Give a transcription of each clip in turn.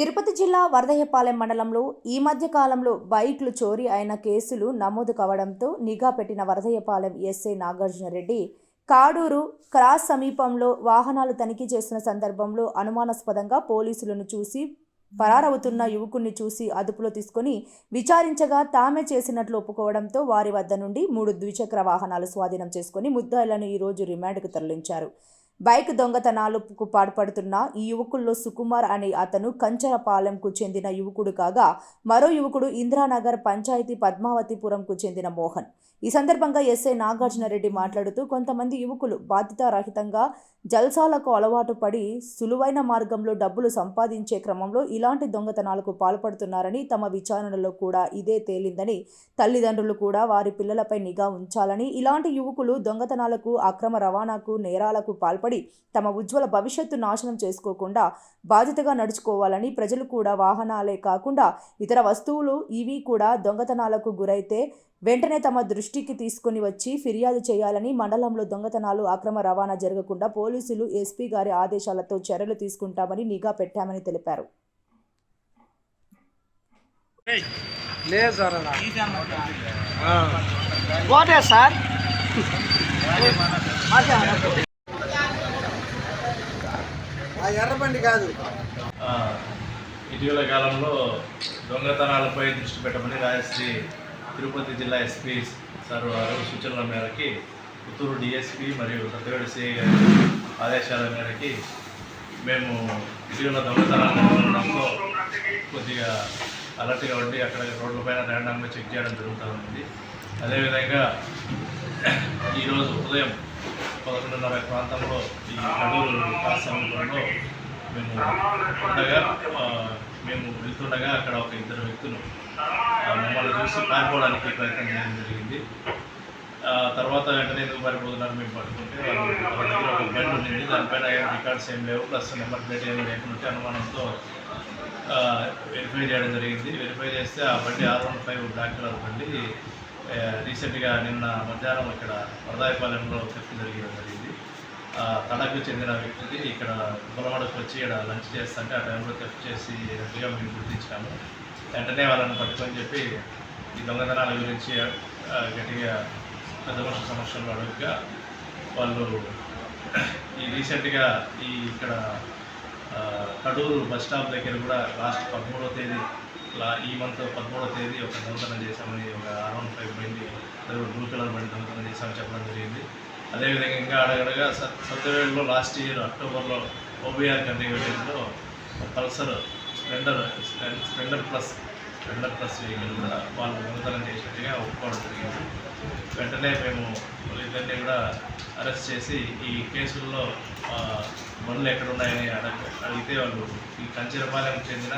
తిరుపతి జిల్లా వరదయ్యపాలెం మండలంలో ఈ మధ్య కాలంలో బైక్లు చోరీ అయిన కేసులు నమోదు కావడంతో నిఘా పెట్టిన వరదయ్యపాలెం ఎస్ఐ నాగార్జునరెడ్డి కాడూరు క్రాస్ సమీపంలో వాహనాలు తనిఖీ చేస్తున్న సందర్భంలో అనుమానాస్పదంగా పోలీసులను చూసి పరారవుతున్న యువకుణ్ణి చూసి అదుపులో తీసుకొని విచారించగా తామే చేసినట్లు ఒప్పుకోవడంతో వారి వద్ద నుండి మూడు ద్విచక్ర వాహనాలు స్వాధీనం చేసుకుని ముద్దాయిలను ఈరోజు రిమాండ్కు తరలించారు. బైక్ దొంగతనాలకు పాల్పడుతున్న ఈ యువకుల్లో సుకుమార్ అనే అతను కంచరపాలెంకు చెందిన యువకుడు కాగా మరో యువకుడు ఇందిరానగర్ పంచాయతీ పద్మావతిపురంకు చెందిన మోహన్. ఈ సందర్భంగా ఎస్ఐ నాగార్జునరెడ్డి మాట్లాడుతూ కొంతమంది యువకులు బాధ్యతారహితంగా జల్సాలకు అలవాటు పడి సులువైన మార్గంలో డబ్బులు సంపాదించే క్రమంలో ఇలాంటి దొంగతనాలకు పాల్పడుతున్నారని తమ విచారణలో కూడా ఇదే తేలిందని తల్లిదండ్రులు కూడా వారి పిల్లలపై నిఘా ఉంచాలని ఇలాంటి యువకులు దొంగతనాలకు అక్రమ రవాణాకు నేరాలకు పాల్పడి తమ ఉజ్వల భవిష్యత్తు నాశనం చేసుకోకుండా బాధ్యతగా నడుచుకోవాలని ప్రజలు కూడా వాహనాలే కాకుండా ఇతర వస్తువులు ఇవి కూడా దొంగతనాలకు గురైతే వెంటనే తమ దృష్టికి తీసుకుని వచ్చి ఫిర్యాదు చేయాలని మండలంలో దొంగతనాలు అక్రమ రవాణా జరగకుండా పోలీసులు ఎస్పీ గారి ఆదేశాలతో చర్యలు తీసుకుంటామని నిఘా పెట్టామని తెలిపారు. సార్ ఎర్రబండి కాదు. ఇటీవల కాలంలో దొంగతనాలపై దృష్టి పెట్టమని రాజశ్రీ తిరుపతి జిల్లా ఎస్పీ సార్ వారు సూచనల మేరకి పుత్తూరు డిఎస్పి మరియు సత్యవేడు సిఐ గారి ఆదేశాల మేరకి మేము ఇటీవల దొంగతనాలు కొద్దిగా అలర్ట్గా ఉండి అక్కడ రోడ్లపైన ర్యాండమ్గా చెక్ చేయడం జరుగుతూ ఉంది. అదేవిధంగా ఈరోజు ఉదయం పదకొండున్నర ప్రాంతంలో ఈ కడూరు కాస్ మేము ఉండగా మేము వెళ్తుండగా అక్కడ ఒక ఇద్దరు వ్యక్తులు మమ్మల్ని చూసి పారిపోవడానికి ప్రయత్నం చేయడం జరిగింది. తర్వాత వెంటనే ఎందుకు పారిపోతున్నారు మేము పట్టుకుంటే వాళ్ళు వాళ్ళ దగ్గర ఒక బండి ఉండింది. దానిపైన రికార్డ్స్ ఏం లేవు ప్లస్ నెంబర్ ప్లేట్ ఏమి లేకుంటే అనుమానంతో వెరిఫై చేయడం జరిగింది. వెరిఫై చేస్తే ఆ బండి ఆరు వన్ ఫైవ్ బ్లాక్ కలర్ బండి రీసెంట్గా నిన్న మధ్యాహ్నం ఇక్కడ వరదాయపాలెంలో థెఫ్ట్ జరిగడం జరిగింది. ఆ, తడకు చెందిన వ్యక్తికి ఇక్కడ గులమడకు వచ్చి ఇక్కడ లంచ్ చేస్తుంటే ఆ టైంలో థెఫ్ట్ చేసి రెడ్డిగా మేము గుర్తించాము. వెంటనే వాళ్ళని పట్టుకొని చెప్పి ఈ దొంగతనాల గురించి గట్టిగా పెద్ద మనుషుల సమస్యలు అడుగుగా వాళ్ళు ఈ రీసెంట్గా ఈ ఇక్కడ కడూరు బస్ స్టాప్ దగ్గర కూడా లాస్ట్ పదమూడవ తేదీ ఈ మంత్ పదమూడవ తేదీ ఒక దొంగతనం చేశామని ఒక అరౌండ్ ఫైవ్ బండి బ్లూ కలర్ బండి దొంగతనం చేశామని చెప్పడం జరిగింది. అదేవిధంగా ఇంకా అడగడగా సత్ సత్యవేడులో లాస్ట్ ఇయర్ అక్టోబర్లో OBR country Pulsar Splendor Splendor plus Splendor plus vehicle కూడా వాళ్ళు దొంగతనం చేసినట్టుగా ఒప్పుకోవడం జరిగింది. వెంటనే మేము ఇద్దరిని కూడా అరెస్ట్ చేసి ఈ కేసుల్లో బండ్లు ఎక్కడ ఉన్నాయని అడగ అడిగితే వాళ్ళు ఈ కంచిరపాలెంకి చెందిన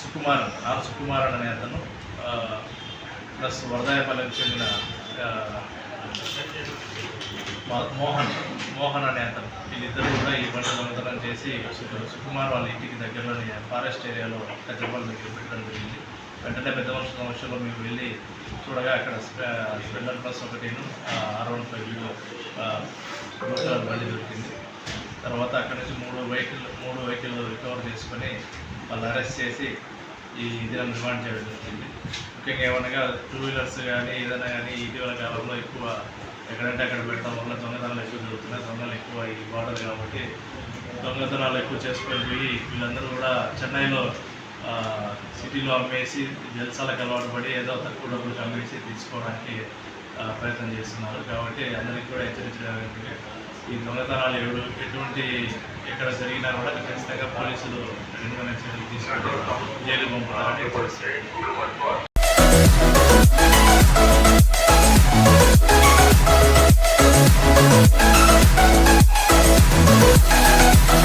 సుకుమారన్ సుకుమార్ ఆర్ సుకుమార్ అనే అతను ప్లస్ వరదాయపాలెంకి చెందిన మోహన్ మోహన్ అనే అతను. వీళ్ళిద్దరు కూడా ఈ బండి దొంగతనం చేసి సుకుమార్ వాళ్ళ ఇంటికి దగ్గరలోని ఫారెస్ట్ ఏరియాలో కచ్చపాల దగ్గర పెట్టడం జరిగింది. వెంటనే పెద్ద మనుషుల సమస్యలో మేము వెళ్ళి చూడగా అక్కడ స్పెండర్ ప్లస్ ఒకటి అరౌండ్ ఫైవ్లో బండి దొరికింది. తర్వాత అక్కడి నుంచి మూడు వెహికల్ మూడు వెహికల్ రికవర్ చేసుకొని వాళ్ళు అరెస్ట్ చేసి ఈ దినం రిమాండ్ చేయడం జరిగింది. ముఖ్యంగా ఏమనగా టూ వీలర్స్ కానీ ఏదైనా కానీ ఇటీవల కాలంలో ఎక్కువ ఎక్కడంటే అక్కడ పెట్టడం వల్ల దొంగతనాలు ఎక్కువ జరుగుతున్నాయి. దొంగలు ఎక్కువ ఈ బార్డర్ కాబట్టి దొంగతనాలు ఎక్కువ చేసుకొని పోయి వీళ్ళందరూ కూడా చెన్నైలో సిటీలో అమ్మేసి జల్సాలకు అలవాటు పడి ఏదో తక్కువ డబ్బులు అమ్మేసి తీసుకోవడానికి ప్రయత్నం చేస్తున్నారు. కాబట్టి అందరికీ కూడా హెచ్చరించడానికి ఈ దొంగతనాలు ఎవరు ఎటువంటి ఎక్కడ జరిగినా కూడా ఖచ్చితంగా పోలీసులు కఠినమైన చర్యలు తీసుకొని జైలు పంపుతారని